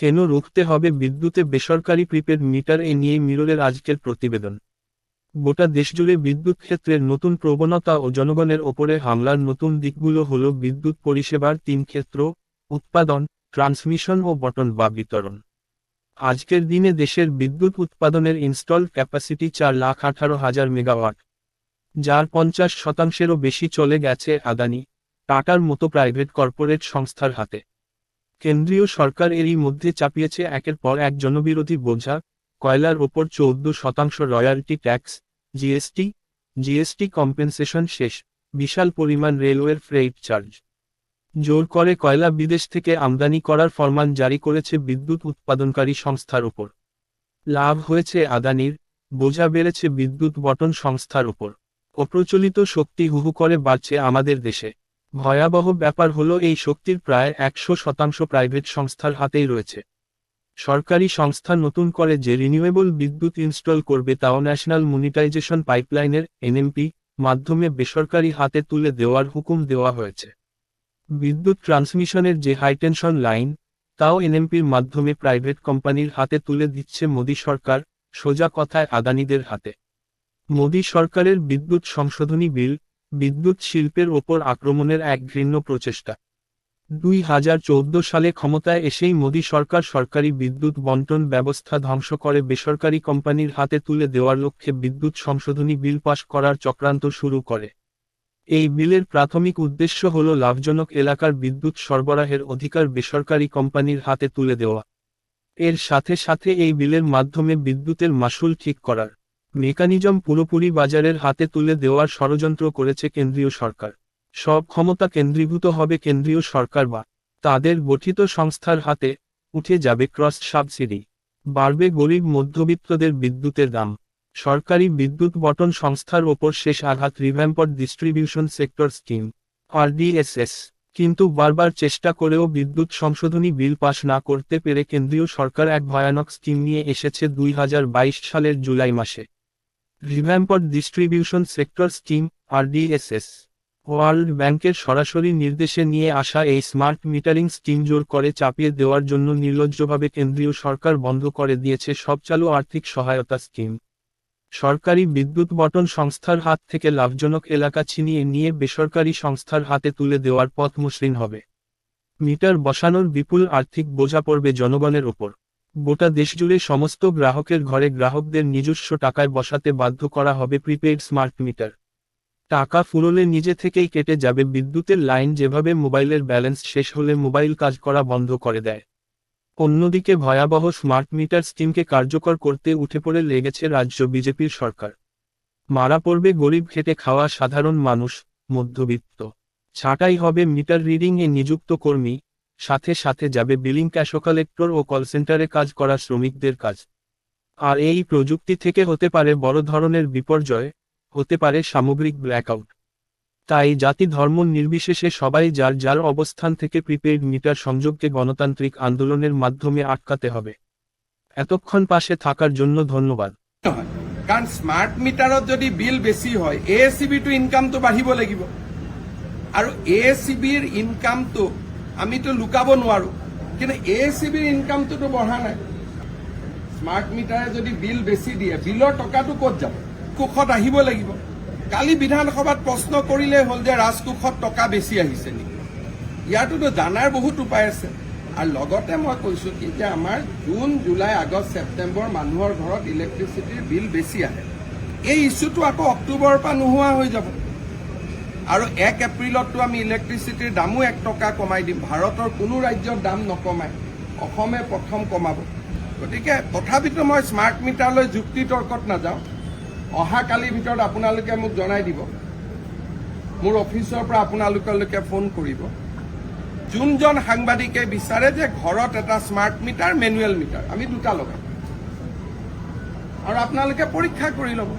কেন রুখতে হবে বিদ্যুতে বেসরকারি প্রিপেড মিটার এ নিয়ে মিররের আজকের প্রতিবেদন? গোটা দেশজুড়ে বিদ্যুৎ ক্ষেত্রের নতুন প্রবণতা ও জনগণের ওপরে হামলার নতুন দিকগুলো হল বিদ্যুৎ পরিষেবার তিন ক্ষেত্র, উৎপাদন, ট্রান্সমিশন ও বটন বা বিতরণ। আজকের দিনে দেশের বিদ্যুৎ উৎপাদনের ইনস্টল ক্যাপাসিটি চার লাখ আঠারো হাজার মেগাওয়াট, যার পঞ্চাশ শতাংশেরও বেশি চলে গেছে আদানি, টাটার মতো প্রাইভেট কর্পোরেট সংস্থার হাতে। কেন্দ্রীয় সরকার এরই মধ্যে চাপিয়েছে একের পর এক জনবিরোধী বোঝা, কয়লার ওপর চৌদ্দ শতাংশ royalty tax, GST GST compensation শেষ, বিশাল পরিমাণ রেলওয়ের ফ্রেইট চার্জ। জোর করে কয়লা বিদেশ থেকে আমদানি করার ফরমান জারি করেছে বিদ্যুৎ উৎপাদনকারী সংস্থার ওপর। লাভ হয়েছে আদানির, বোঝা বেড়েছে বিদ্যুৎ বটন সংস্থার ওপর। অপ্রচলিত শক্তি হুহু করে বাড়ছে আমাদের দেশে। ভয়াবহ ব্যাপার হলো এই শক্তির প্রায় একশো শতাংশ প্রাইভেট সংস্থার হাতেই রয়েছে। সরকারি সংস্থা নতুন করে যে রিনিউয়েবল বিদ্যুৎ ইনস্টল করবে তাও ন্যাশনাল মনিটাইজেশন পাইপলাইনের এনএমপি মাধ্যমে বেসরকারি হাতে তুলে দেওয়ার হুকুম দেওয়া হয়েছে। বিদ্যুৎ ট্রান্সমিশনের যে হাইটেনশন লাইন, তাও এনএমপির মাধ্যমে প্রাইভেট কোম্পানির হাতে তুলে দিচ্ছে মোদী সরকার, সোজা কথায় আদানিদের হাতে। মোদী সরকারের বিদ্যুৎ সংশোধনী বিল বিদ্যুৎ শিল্পের ওপর আক্রমণের এক ঘৃণ্য প্রচেষ্টা। দুই হাজার চৌদ্দ সালে ক্ষমতায় এসেই মোদী সরকার সরকারি বিদ্যুৎ বন্টন ব্যবস্থা ধ্বংস করে বেসরকারি কোম্পানির হাতে তুলে দেওয়ার লক্ষ্যে বিদ্যুৎ সংশোধনী বিল পাশ করার চক্রান্ত শুরু করে। এই বিলের প্রাথমিক উদ্দেশ্য হল লাভজনক এলাকার বিদ্যুৎ সরবরাহের অধিকার বেসরকারি কোম্পানির হাতে তুলে দেওয়া। এর সাথে সাথে এই বিলের মাধ্যমে বিদ্যুতের মাসুল ঠিক করার মেকানিজম পুরোপুরি বাজারের হাতে তুলে দেওয়ার ষড়যন্ত্র করেছে কেন্দ্রীয় সরকার। সব ক্ষমতা কেন্দ্রীভূত হবে কেন্দ্রীয় সরকার বা তাদের গঠিত সংস্থার হাতে উঠে যাবে ক্রস সাবসিডি। বাড়বে গরিব মধ্যবিত্তদের বিদ্যুতের দাম। সরকারি বিদ্যুৎ বটন সংস্থার ওপর শেষ আঘাত revamped distribution sector scheme, RDSS. কিন্তু বারবার চেষ্টা করেও বিদ্যুৎ সংশোধনী বিল পাশ না করতে পেরে কেন্দ্রীয় সরকার এক ভয়ানক স্কিম নিয়ে এসেছে দুই হাজার বাইশ সালের জুলাই মাসে। Revamped distribution sector scheme RDSS World ব্যাংকের সরাসরি নির্দেশে নিয়ে আসা এই স্মার্ট মিটারিং স্কিম জোর করে চাপিয়ে দেওয়ার জন্য নির্লজ্জভাবে কেন্দ্রীয় সরকার বন্ধ করে দিয়েছে সব চালু আর্থিক সহায়তা স্কিম সরকারি বিদ্যুৎ বটন সংস্থার হাত থেকে লাভজনক এলাকা ছিনিয়ে নিয়ে বেসরকারি সংস্থার হাতে তুলে দেওয়ার পথ মসৃণ হবে। মিটার বসানোর বিপুল আর্থিক বোঝা পড়বে জনগণের ওপর। গোটা দেশজুড়ে সমস্ত গ্রাহকের ঘরে গ্রাহকদের নিজস্ব টাকায় বসাতে বাধ্য করা হবে প্রিপেইড স্মার্ট মিটার। টাকা ফুরলে নিজে থেকেই কেটে যাবে, বিদ্যুতের লাইন যেভাবে মোবাইলের ব্যালেন্স শেষ হলে মোবাইল কাজ করা বন্ধ করে দেয়। অন্যদিকে ভয়াবহ স্মার্ট মিটার স্কিমকে কার্যকর করতে উঠে পড়ে লেগেছে রাজ্য বিজেপির সরকার। মারা পড়বে গরিব খেটে খাওয়া সাধারণ মানুষ, মধ্যবিত্ত। ছাঁটাই হবে মিটার রিডিং এ নিযুক্ত কর্মী সাথে সাথে যাবে বিলিং ক্যাশো কালেক্টর ও কল সেন্টারে কাজ করা শ্রমিকদের কাজ। আর এই প্রযুক্তি থেকে হতে পারে বড় ধরনের বিপর্যয়, হতে পারে সামগ্রিক ব্ল্যাকআউট তাই জাতি ধর্ম নির্বিশেষে সবাই যার যার অবস্থান থেকে প্রিপেইড মিটার সংযোগকে গণতান্ত্রিক আন্দোলনের মাধ্যমে আটকাতে হবে। এতক্ষণ পাশে থাকার জন্য ধন্যবাদ। কারণ স্মার্ট মিটারত যদি বিল বেছি হয় এ এছ চি বিটো ইনকামটো বাঢ়িব লাগিব। আৰু এ এছ চি বিৰ ইনকামটো আমিতো লুকাব নোৱাৰো। কিন্তু এ চি বিৰ ইনকামটোতো বঢ়া নাই। স্মাৰ্ট মিটাৰে যদি বিল বেছি দিয়ে বিলৰ টকাটো ক'ত যাব? কোষত আহিব লাগিব। কালি বিধানসভাত প্ৰশ্ন কৰিলেই হ'ল যে ৰাজকোষত টকা বেছি আহিছে নেকি। ইয়াতোতো জানাৰ বহুত উপায় আছে। আৰু লগতে মই কৈছো কি, যে আমাৰ জুন, জুলাই, আগষ্ট, ছেপ্টেম্বৰ মানুহৰ ঘৰত ইলেক্ট্ৰিচিটিৰ বিল বেছি আহে। এই ইছ্যুটো আকৌ অক্টোবৰৰ পৰা নোহোৱা হৈ যাব। আৰু এক এপ্ৰিলততো আমি ইলেক্ট্ৰিচিটিৰ দামো এক টকা কমাই দিম। ভাৰতৰ কোনো ৰাজ্যৰ দাম নকমায় অসমে প্ৰথম কমাব। গতিকে তথাপিতো মই স্মাৰ্ট মিটাৰলৈ যুক্তি তৰ্কত নাযাওঁ। অহা কালিৰ ভিতৰত আপোনালোকে মোক জনাই দিব। মোৰ অফিচৰ পৰা আপোনালোকলৈকে ফোন কৰিব। যোনজন সাংবাদিকে বিচাৰে যে ঘৰত এটা স্মাৰ্ট মিটাৰ মেনুৱেল মিটাৰ আমি দুটা লগাম। আৰু আপোনালোকে পৰীক্ষা কৰি ল'ব।